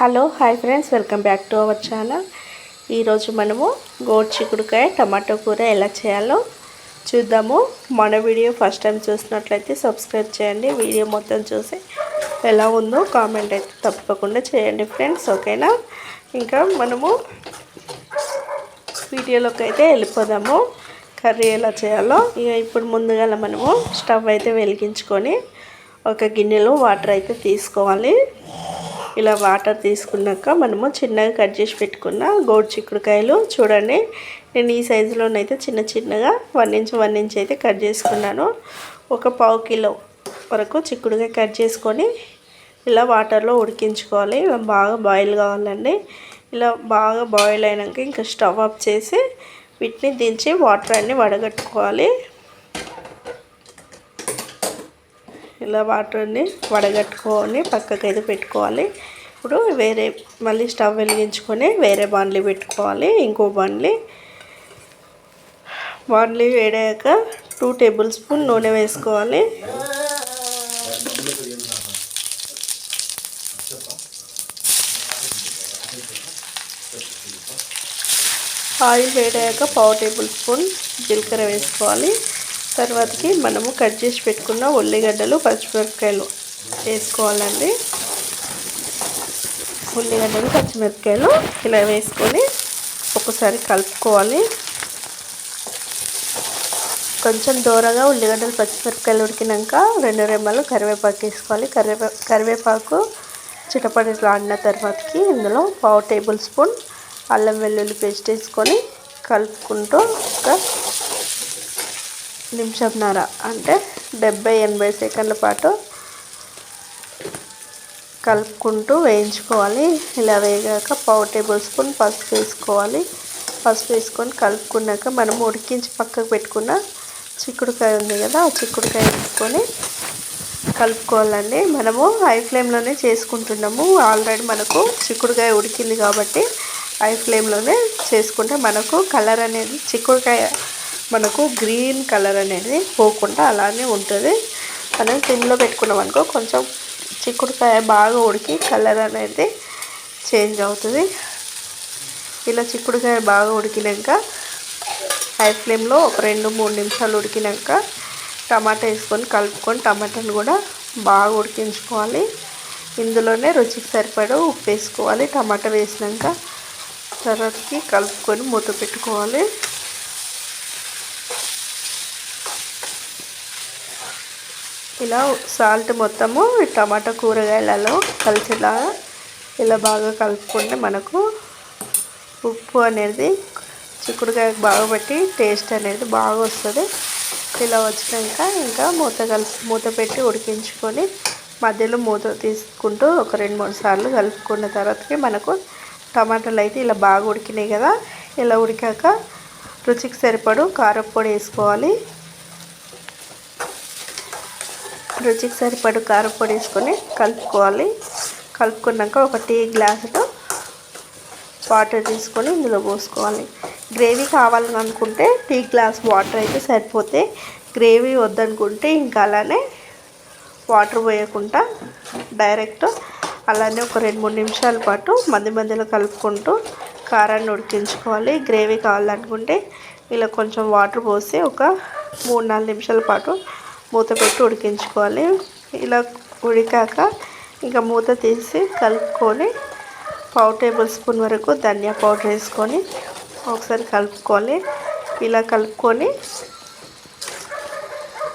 Hello hi friends welcome back to our channel. ఈరోజు మనము గోడు చిక్కుడుకాయ టమాటో కూర ఎలా చేయాలో చూద్దాము. మన వీడియో ఫస్ట్ టైం చూసినట్లయితే సబ్స్క్రైబ్ చేయండి. వీడియో మొత్తం చూసి ఎలా ఉందో కామెంట్ అయితే తప్పకుండా చేయండి ఫ్రెండ్స్ ఓకేనా? ఇంకా మనము వీడియోలోకి అయితే వెళ్ళిపోదాము. కర్రీ ఎలా చేయాలో ఇక ఇప్పుడు ముందుగా మనము స్టవ్ అయితే వెలిగించుకొని ఒక గిన్నెలో వాటర్ అయితే తీసుకోవాలి. ఇలా వాటర్ తీసుకున్నాక మనము చిన్నగా కట్ చేసి పెట్టుకున్న గోడు చిక్కుడుకాయలు చూడండి. నేను ఈ సైజులోనైతే చిన్న చిన్నగా వన్ ఇంచ్ వన్ ఇంచ్ అయితే కట్ చేసుకున్నాను. ఒక పావు కిలో వరకు చిక్కుడుకాయ కట్ చేసుకొని ఇలా వాటర్లో ఉడికించుకోవాలి. ఇలా బాగా బాయిల్ కావాలండి. ఇలా బాగా బాయిల్ అయినాక ఇంకా స్టవ్ ఆఫ్ చేసి వీటిని దించి వాటర్ అన్నీ వడగట్టుకోవాలి. ఇలా వాటర్ని వడగట్టుకొని పక్కకైతే పెట్టుకోవాలి. ఇప్పుడు వేరే మళ్ళీ స్టవ్ వెలిగించుకొని వేరే బాండ్లీ పెట్టుకోవాలి ఇంకో బాండ్లీ. బాండ్లీ వేడాక టూ టేబుల్ స్పూన్ నూనె వేసుకోవాలి. ఆయిల్ వేడాక పావు టేబుల్ స్పూన్ జీలకర్ర వేసుకోవాలి. తర్వాతకి మనము కట్ చేసి పెట్టుకున్న ఉల్లిగడ్డలు పచ్చిమిరపకాయలు వేసుకోవాలండి. ఉల్లిగడ్డలు పచ్చిమిరపకాయలు ఇలా వేసుకొని ఒకసారి కలుపుకోవాలి. కొంచెం దూరంగా ఉల్లిగడ్డలు పచ్చిమిరపకాయలు ఉడికినాక రెండు రెమ్మలు కరివేపాకు వేసుకోవాలి. కరివే కరివేపాకు చిటపడిలాడిన తర్వాతకి ఇందులో పావు టేబుల్ స్పూన్ అల్లం వెల్లుల్లి పేస్ట్ వేసుకొని కలుపుకుంటూ ఒక నిమిషంన్నర. అంటే డెబ్బై ఎనభై సెకండ్ల పాటు కలుపుకుంటూ వేయించుకోవాలి. ఇలా వేగాక పావు టేబుల్ స్పూన్ పసుపు వేసుకోవాలి. పసుపు వేసుకొని కలుపుకున్నాక మనం ఉడికించి పక్కకు పెట్టుకున్న చిక్కుడుకాయ ఉంది కదా ఆ చిక్కుడుకాయ వేసుకొని కలుపుకోవాలండి. మనము హై ఫ్లేమ్లోనే చేసుకుంటున్నాము. ఆల్రెడీ మనకు చిక్కుడుకాయ ఉడికింది కాబట్టి హై ఫ్లేమ్లోనే చేసుకుంటే మనకు కలర్ అనేది చిక్కుడుకాయ మనకు గ్రీన్ కలర్ అనేది పోకుండా అలానే ఉంటుంది. మనం సిమ్లో పెట్టుకున్నాం అనుకో కొంచెం చిక్కుడుకాయ బాగా ఉడికి కలర్ అనేది చేంజ్ అవుతుంది. ఇలా చిక్కుడుకాయ బాగా ఉడికినాక హై ఫ్లేమ్లో ఒక రెండు మూడు నిమిషాలు ఉడికినాక టమాటా వేసుకొని కలుపుకొని టమాటాను కూడా బాగా ఉడికించుకోవాలి. ఇందులోనే రుచికి సరిపడ ఉప్పు వేసుకోవాలి. టమాటా వేసినాక తర్వాతకి కలుపుకొని మూత పెట్టుకోవాలి. ఇలా సాల్ట్ మొత్తము టమాటా కూరగాయలలో కలిసేలాగా ఇలా బాగా కలుపుకుంటే మనకు ఉప్పు అనేది చిక్కుడుకాయకు బాగా పెట్టి టేస్ట్ అనేది బాగా వస్తుంది. ఇలా వచ్చినాక ఇంకా మూత కలిసి మూత పెట్టి ఉడికించుకొని మధ్యలో మూత తీసుకుంటూ ఒక రెండు మూడు సార్లు కలుపుకున్న తర్వాతకి మనకు టమాటాలు అయితే ఇలా బాగా ఉడికినాయి కదా. ఇలా ఉడికాక రుచికి సరిపడు కారపొడి వేసుకోవాలి. రుచికి సరిపడు కారపొడి వేసుకొని కలుపుకోవాలి. కలుపుకున్నాక ఒక టీ గ్లాసులో వాటర్ తీసుకొని ఇందులో పోసుకోవాలి. గ్రేవీ కావాలని అనుకుంటే టీ గ్లాస్ వాటర్ అయితే సరిపోతే గ్రేవీ వద్దనుకుంటే ఇంకా అలానే వాటర్ పోయకుండా డైరెక్ట్ అలానే ఒక రెండు మూడు నిమిషాల పాటు మధ్య మధ్యలో కలుపుకుంటూ కారాన్ని ఉడికించుకోవాలి. గ్రేవీ కావాలనుకుంటే ఇలా కొంచెం వాటర్ పోసి ఒక మూడు నాలుగు నిమిషాల పాటు మూత పెట్టి ఉడికించుకోవాలి. ఇలా ఉడికాక ఇంకా మూత తీసి కలుపుకొని పావు టేబుల్ స్పూన్ వరకు ధనియా పౌడర్ వేసుకొని ఒకసారి కలుపుకోవాలి. ఇలా కలుపుకొని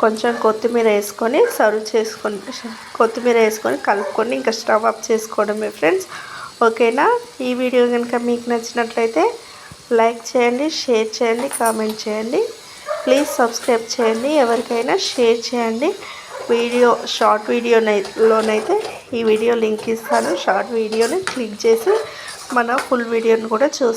కొంచెం కొత్తిమీర వేసుకొని సర్వ్ చేసుకొని కొత్తిమీర వేసుకొని కలుపుకొని ఇంకా స్టవ్ ఆఫ్ చేసుకోవడమే ఫ్రెండ్స్. ఓకేనా? ఈ వీడియో కనుక మీకు నచ్చినట్లయితే లైక్ చేయండి షేర్ చేయండి కామెంట్ చేయండి. ప్లీజ్ సబ్స్క్రైబ్ చేయండి. ఎవరికైనా షేర్ చేయండి. వీడియో షార్ట్ వీడియోలోనైతే ఈ వీడియో లింక్ ఇస్తాను. షార్ట్ వీడియోని క్లిక్ చేసి మన ఫుల్ వీడియోని కూడా చూస్తాను